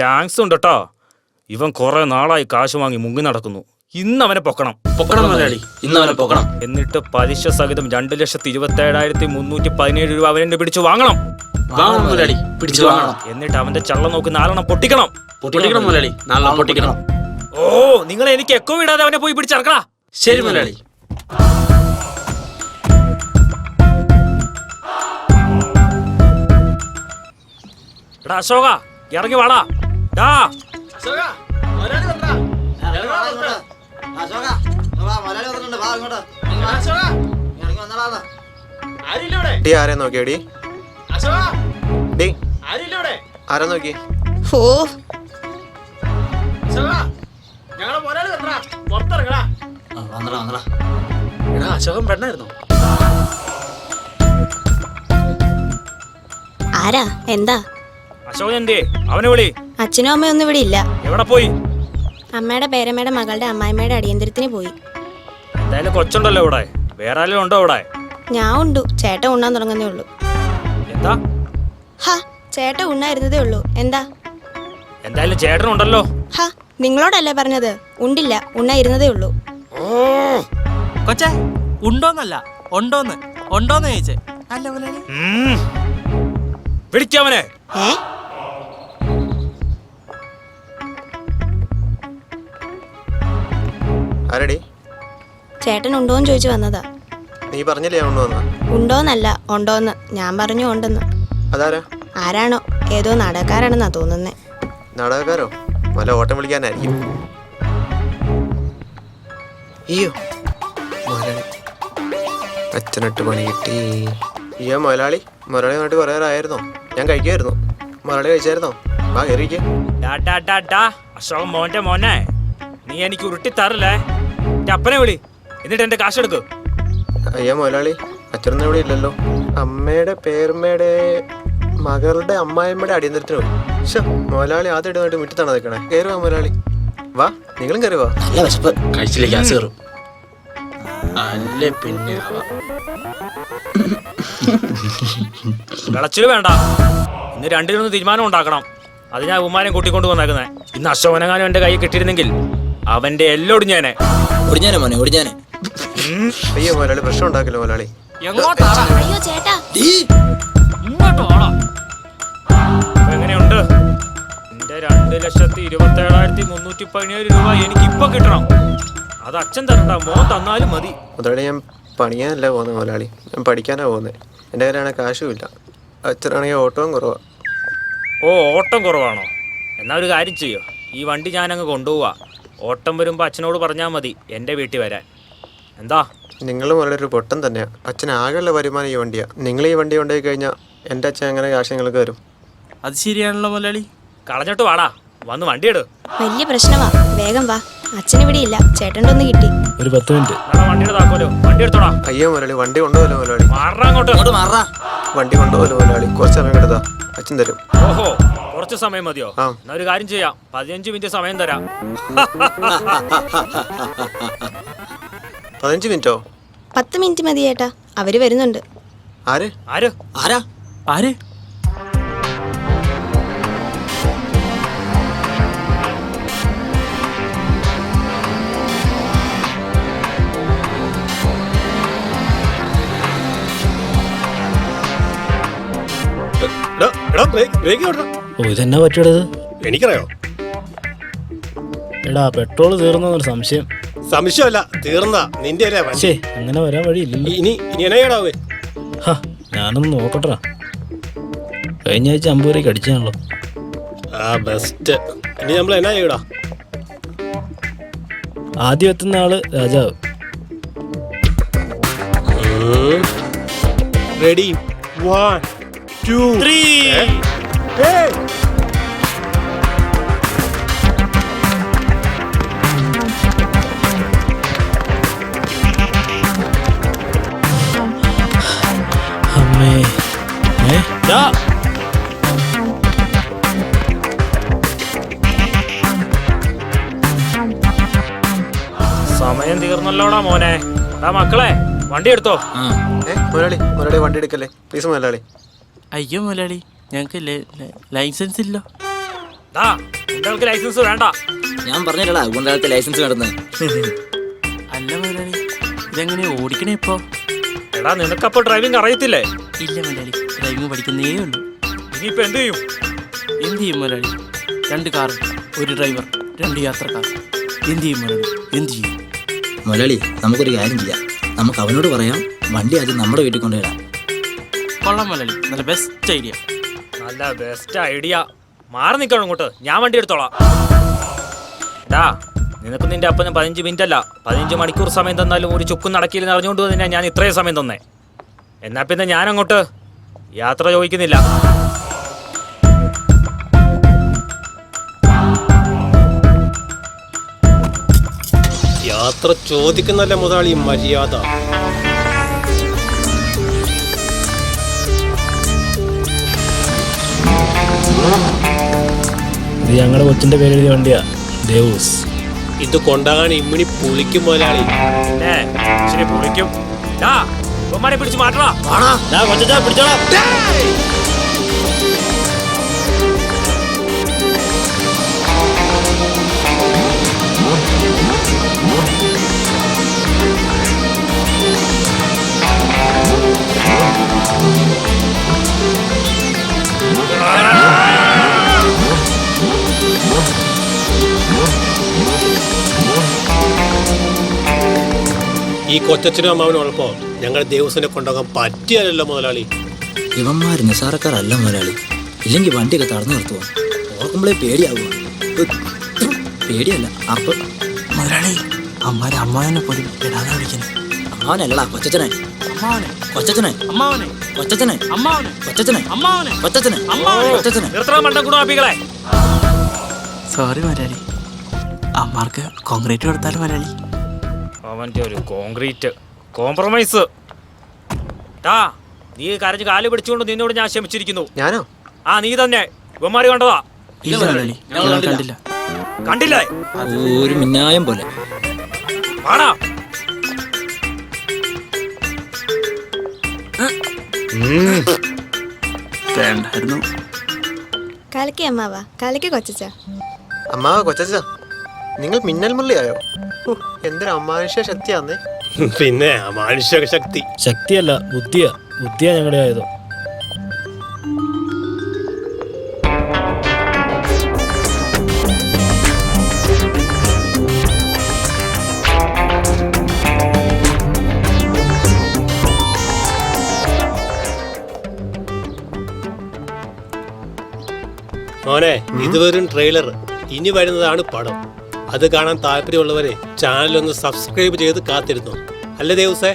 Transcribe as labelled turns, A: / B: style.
A: Thanks ഉണ്ട് കേട്ടോ ഇവൻ കുറെ നാളായി കാശ് വാങ്ങി മുങ്ങി നടക്കുന്നു. ഇന്ന് അവനെ പൊക്കണം.
B: പൊക്കണം മലയാളി. ഇന്ന് അവനെ പൊക്കണം.
A: എന്നിട്ട് പലിശ സഹിതം രണ്ട് ലക്ഷത്തി ഇരുപത്തി ഏഴായിരത്തി മുന്നൂറ്റി പതിനേഴ് രൂപ അവനെ പിടിച്ചു വാങ്ങണം.
B: വാങ്ങണം മുതലാളി പിടിച്ചു വാങ്ങണം.
A: എന്നിട്ട് അവന്റെ ചള്ള നോക്കി നാലെണ്ണം പൊട്ടിക്കണം.
B: പൊട്ടിക്കണം മുതലാളി നാലെണ്ണം പൊട്ടിക്കണം.
A: ഓ നിങ്ങൾ എനിക്ക് എക്കോ വിടാതെ അവനെ പോയി പിടിച്ചിറക്കടാ.
B: ശരി മുതലാളി
A: എടാ അശോക ഇറങ്ങി വാടാ. ഡാ
C: ആരെ നോക്കിയടി? ഡി. ആരാ നോക്കി?
D: ഓ.
B: വന്നടാ വന്നടാ. എടാ അശോകൻ പെണ്ണായിരുന്നോ.
D: ആരാ? എന്താ?
A: അശോകൻ എന്തേ അവനെ വിളി.
D: അച്ഛനും അമ്മയും ഒന്നും ഇവിടെ ഇല്ല.
A: എവിടെ പോയി?
D: അമ്മയുടെ പേരമ്മയുടെ മകളുടെ അമ്മായിമ്മയുടെ അടിയന്തരത്തിന് പോയി.
A: എന്തായാലും കൊച്ചുണ്ടല്ലോ ഇവിടെ. വേറെ ആരെങ്കിലും ഉണ്ടോ ഇവിടെ?
D: ഞാൻ ഉണ്ട്. ചേട്ടൻ ഉണ്ണാൻ തുടങ്ങുന്നേ ഉള്ളൂ.
A: എന്താ?
D: ഹാ ചേട്ടൻ ഉണ്ണായിരുന്നതേ ഉള്ളൂ. എന്താ?
A: എന്തായാലും ചേട്ടനുണ്ടല്ലോ
D: ഹാ നിങ്ങളോടല്ലേ പറഞ്ഞത്? ഉണ്ടില്ല ഉണ്ണായിരുന്നതേ ഉള്ളൂ.
E: കൊച്ചേ ഉണ്ടോന്നല്ല ഉണ്ടോന്ന് ഉണ്ടോന്ന് ചോദിച്ചേ. അല്ല? മുതലാളി
D: ഏ?
C: ആരടി?
D: ചേട്ടൻ ഉണ്ടോന്ന് ചോദിച്ചു വന്നതാ.
C: നീ പറഞ്ഞില്ലേ ഉണ്ടോന്ന്? വന്ന
D: ഉണ്ടോന്നല്ല ഉണ്ടോന്ന്. ഞാൻ പറഞ്ഞു ഉണ്ടെന്ന്.
C: അതാരാ?
D: ആരാണോ? ഏതോ നാടകക്കാരാണെന്നാ തോന്നുന്നേ.
C: നാടകക്കാരോ വല്ല ഓട്ടം വിളിക്കാനായിരിക്കും. അയ്യോ മുതലാളി അച്ഛനിട്ട് പണി കിട്ടി. അയ്യോ മുതലാളി. മുതലാളി നാട്ടിൽ കുറേ ആയിരുന്നോ ഞാൻ കഴിക്കുമായിരുന്നു. മുതലാളി കഴിച്ചായിരുന്നോ? വാ കയറിക്കേ
A: ടാ ടാ ടാ ടാ അശോകൻ മോന്റെ മോനെ. നീ എനിക്ക് ഉരുട്ടി തറില്ലേ എന്റെ അപ്പനെ വിളി. എന്നിട്ട് എന്റെ കാശ് കാശെടുക്ക്
C: അയ്യോ മുതലാളി അച്ഛനൊന്നും ഇവിടെ ഇല്ലല്ലോ. അമ്മയുടെ പേരമ്മയുടെ മകളുടെ അമ്മായിമ്മയുടെ അടിയന്തരത്തിന് പോയി ശോ മുതലാളി ആദ്യം ഇടുന്നതായിട്ട് മുറ്റത്താണ് നിൽക്കണേ കയറുവാ മുതലാളി. വാ നിങ്ങളും കയറി വാ
B: നല്ല വിശപ്പ്. കഴിച്ചില്ലേ ഗ്യാസ് കയറും. അല്ലേ പിന്നെ ആവാം.
A: വേണ്ട. ഇന്ന് രണ്ടിനൊന്ന് തീരുമാനം ഉണ്ടാക്കണം. അത് ഞാൻ ഉമ്മാനെ കൂട്ടിക്കൊണ്ട് വന്നേക്കുന്നേ. ഇന്ന് അശോകനങ്ങാനും എന്റെ കൈ കിട്ടിയിരുന്നെങ്കിൽ അവന്റെ എല്ലോടും ഞാനെ
B: ഒടിഞ്ഞാനെ മോനെ ഒടിഞ്ഞാനെ.
C: അയ്യോ മുതലാളി പ്രശ്നം ഉണ്ടാക്കില്ല മുതലാളി
E: എങ്ങോട്ടാടാ
D: അയ്യോ ചേട്ടാ.
E: ഇങ്ങോട്ട് ഓടാ
A: അപ്പൊ എങ്ങനെയുണ്ട്? എന്റെ രണ്ട് ലക്ഷത്തി ഇരുപത്തി ഏഴായിരത്തി മുന്നൂറ്റി പതിനേഴ് രൂപ എനിക്ക് ഇപ്പൊ കിട്ടണം. അത് അച്ഛൻ തരണ്ട മോൻ തന്നാലും മതി.
C: മുതലാളി ഞാൻ പണിയാനല്ല പോകുന്നത് മുതലാളി ഞാൻ പഠിക്കാനാണ് പോകുന്നത്. എന്റെ കയ്യിലാണെങ്കിൽ കാശുമില്ല. അച്ഛനാണെങ്കിൽ ഓട്ടവും കുറവാ.
A: ഓ ഓട്ടം കുറവാണോ? എന്നാ ഒരു കാര്യം ചെയ്യോ. ഈ വണ്ടി ഞാനങ്ങ് കൊണ്ടുപോവാ. ഓട്ടം വരുമ്പോൾ അച്ഛനോട് പറഞ്ഞാ മതി എന്റെ വീട്ടിൽ വരാൻ. എന്താ?
C: നിങ്ങൾ വളരെ ഒരു പൊട്ടൻ തന്നെയാണ് അച്ഛൻ ആകെയുള്ള വരുമാനം ഈ വണ്ടിയാണ് നിങ്ങൾ ഈ വണ്ടി കൊണ്ടുപോയി കഴിഞ്ഞാൽ എന്റെ അച്ഛൻ എങ്ങനെ കാശ് നിങ്ങൾക്ക് തരും?
E: അത് ശരിയാണല്ലോ മുതലാളി.
A: കളഞ്ഞിട്ട് വാടാ. വന്ന് വണ്ടി എടു
D: വലിയ പ്രശ്നമാ. വേഗം വാ. അച്ഛൻ ഇവിടെ ഇല്ല. ചേട്ടന്റെ ഒന്ന് കിട്ടി.
F: ഒരു പത്ത് മിനിറ്റ്.
A: വണ്ടിയുടെ താക്കോലോ വണ്ടി എടുത്തോടാ.
C: അയ്യോ മുതലാളി വണ്ടി കൊണ്ടുപോകല്ലോ മുതലാളി.
A: മാറാ അങ്ങോട്ട്.
B: ഇങ്ങോട്ട് മാറാ
C: വണ്ടി കൊണ്ടുപോകല്ലോ മുതലാളി. കുറച്ച് സമയം എടുത്താ. അച്ഛൻ തരും.
A: ഓഹോ കുറച്ച് സമയം മതിയോ? എന്നാ ഒരു കാര്യം ചെയ്യാം. പതിനഞ്ച് മിനിറ്റ് സമയം തരാം.
C: പതിനഞ്ച് മിനിറ്റോ?
D: പത്ത് മിനിറ്റ് മതി ചേട്ടാ അവർ വരുന്നുണ്ട്.
C: ആര്?
A: ആര്?
B: ആരാ?
E: ആര്?
F: ഓ ഇതെന്നാ പറ്റിയത്
G: എനിക്കറിയോ?
F: എടാ പെട്രോൾ തീർന്നൊരു സംശയം.
G: സംശയമല്ല തീർന്ന നിന്റെ അല്ലേ വണ്ടി
F: ശേ അങ്ങനെ വരാൻ വഴിയില്ലല്ലോ.
G: ഇനി ഇനി എനേടാവേ
F: ഹാ ഞാനൊന്ന് നോക്കട്ടെ കഴിഞ്ഞ ആഴ്ച അമ്പത് രൂപയ്ക്ക് അടിച്ചാണല്ലോ.
G: ആ ബെസ്റ്റ് ഇനി നമ്മൾ എന്നാ ചെയ്യടാ?
F: ആദ്യം എത്തുന്ന ആൾ രാജാവ്.
G: റെഡി വൺ ടു ത്രീ
F: അമ്മേ ഏ ദാ.
A: സമയം തീർന്നല്ലോടാ മോനെ. ആ മക്കളെ വണ്ടി എടുത്തോ?
C: മുതലാളി മുതലാളി വണ്ടി എടുക്കല്ലേ? പ്ലീസ് മുതലാളി.
E: അയ്യോ മുതലാളി. ഞങ്ങൾക്ക് ലൈസൻസ് ഇല്ല.
A: ലൈസൻസ് വേണ്ട.
B: ഞാൻ ഗുണ്ടാൾക്ക് ലൈസൻസ് വേണ്ടെന്ന്
E: അല്ല മുതലാളി ഇതെങ്ങനെ ഓടിക്കണേ ഇപ്പോ?
A: എടാ നിനക്കപ്പോ ഡ്രൈവിംഗ് അറിയത്തില്ലേ?
E: ഇല്ല മുതലാളി ഡ്രൈവിംഗ് പഠിക്കുന്നേ ഉള്ളൂ.
A: ഇനിയിപ്പോ എന്ത് ചെയ്യും?
E: എന്ത് ചെയ്യും മുതലാളി? രണ്ട് കാർ ഒരു ഡ്രൈവർ രണ്ട് യാത്രക്കാർ. എന്ത് ചെയ്യും മുതലാളി? എന്ത് ചെയ്യും?
B: മുതലാളി നമുക്കൊരു കാര്യം ചെയ്യാം. നമുക്ക് അവനോട് പറയാം വണ്ടി ആദ്യം നമ്മുടെ വീട്ടിൽ കൊണ്ടുവരാം.
E: കൊള്ളാം മുതലാളി നല്ല ബെസ്റ്റ് ഐഡിയ
A: നല്ല ബെസ്റ്റ് ഐഡിയ മാറി നിൽക്കണം അങ്ങോട്ട്. ഞാൻ വണ്ടി എടുത്തോളാം. എടാ നിനക്ക് നിന്റെ അപ്പന് പതിനഞ്ച് മിനിറ്റ് അല്ല പതിനഞ്ച് മണിക്കൂർ സമയം തന്നാലും ഒരു ചുക്കും നടക്കില്ലെന്ന് അറിഞ്ഞുകൊണ്ട് തന്നെ ഞാൻ ഇത്രയും സമയം തന്നേ. എന്നാ പിന്നെ ഞാൻ അങ്ങോട്ട് യാത്ര ചോദിക്കുന്നില്ല.
G: യാത്ര ചോദിക്കുന്നല്ല മുതലാളി മര്യാദ.
F: ഇത് ഞങ്ങളുടെ കൊച്ചിന്റെ പേര് എഴുതിയ വണ്ടിയാ. ദേവൂസ്.
G: ഇത് കൊണ്ടാകാൻ ഇമ്മിണി പുളിക്കും മുതലാളി.
A: ശരി പൊളിക്കും. പിടിച്ച് മാറ്റണ.
B: പിടിച്ചോളാം.
G: ഈ കൊച്ചച്ഛനും അമ്മാവനും ഉള്ളപ്പോ ഞങ്ങൾ ദേവസ്വനെ കൊണ്ടുപോകാൻ പറ്റിയാലല്ലോ മുതലാളി.
B: ഇവന്മാർ നിസാറക്കാരല്ല മുതലാളി. ഇല്ലെങ്കിൽ വണ്ടിയൊക്കെ തടഞ്ഞു നിർത്തുവാ? ഓർക്കുമ്പോഴേ പേടിയാവുക പേടിയല്ല അപ്പൊ.
E: മുതലാളി അമ്മാരെ അമ്മാവനെ പോലും ഇടാതെ വിളിക്കുന്നു.
B: അമ്മാവനല്ലടാ കൊച്ചച്ഛനെ.
E: അമ്മാവനെ.
B: കൊച്ചച്ചനെ
E: അമ്മാവനെ.
B: കൊച്ചച്ഛനെ.
E: അമ്മാവനെ.
B: കൊച്ചച്ഛനെ.
E: അമ്മാവനെ.
B: കൊച്ചച്ഛനെ.
E: അമ്മാവനെ.
B: കൊച്ചച്ഛനെ.
A: നിർത്തണ മണ്ടം
E: സോറി മുതലാളി. അമ്മാർക്ക് കോൺക്രീറ്റ് കൊടുത്താലും മുതലാളി.
A: അവന്റെ ഒരു കോൺക്രീറ്റ് കോംപ്രമൈസ്. ടാ നീ കരഞ്ഞ് കാൽ പിടിച്ചുകൊണ്ട് നിന്നോട് ഞാൻ ക്ഷമിച്ചിരിക്കുന്നു.
C: ഞാനോ?
A: ആ നീ തന്നെ. ഇവന്മാര് കണ്ടതാ?
E: കണ്ടില്ല.
A: കണ്ടില്ലേ?
B: ഒരു മിന്നായം പോലെ.
E: വേണ്ടായിരുന്നു.
D: കലക്കി അമ്മാവാ. കലക്കി കൊച്ചാ
C: അമ്മാവാ കൊച്ചച്ച. നിങ്ങൾ മിന്നൽ മുള്ളിയായോ എന്തൊരു അമാനുഷ്യ ശക്തിയാന്നേ.
G: പിന്നെ അമാനുഷ്യ ശക്തി.
F: ശക്തിയല്ല ബുദ്ധിയാ. ബുദ്ധിയാ ഞങ്ങളുടെ ആയതോ
G: മോനെ ഇത് വെറും ട്രെയിലർ ഇനി വരുന്നതാണ് പടം. അത് കാണാൻ താല്പര്യമുള്ളവരെ ചാനൽ ഒന്ന് സബ്സ്ക്രൈബ് ചെയ്ത് കാത്തിരുന്നു. അല്ലേ ദേവസേ?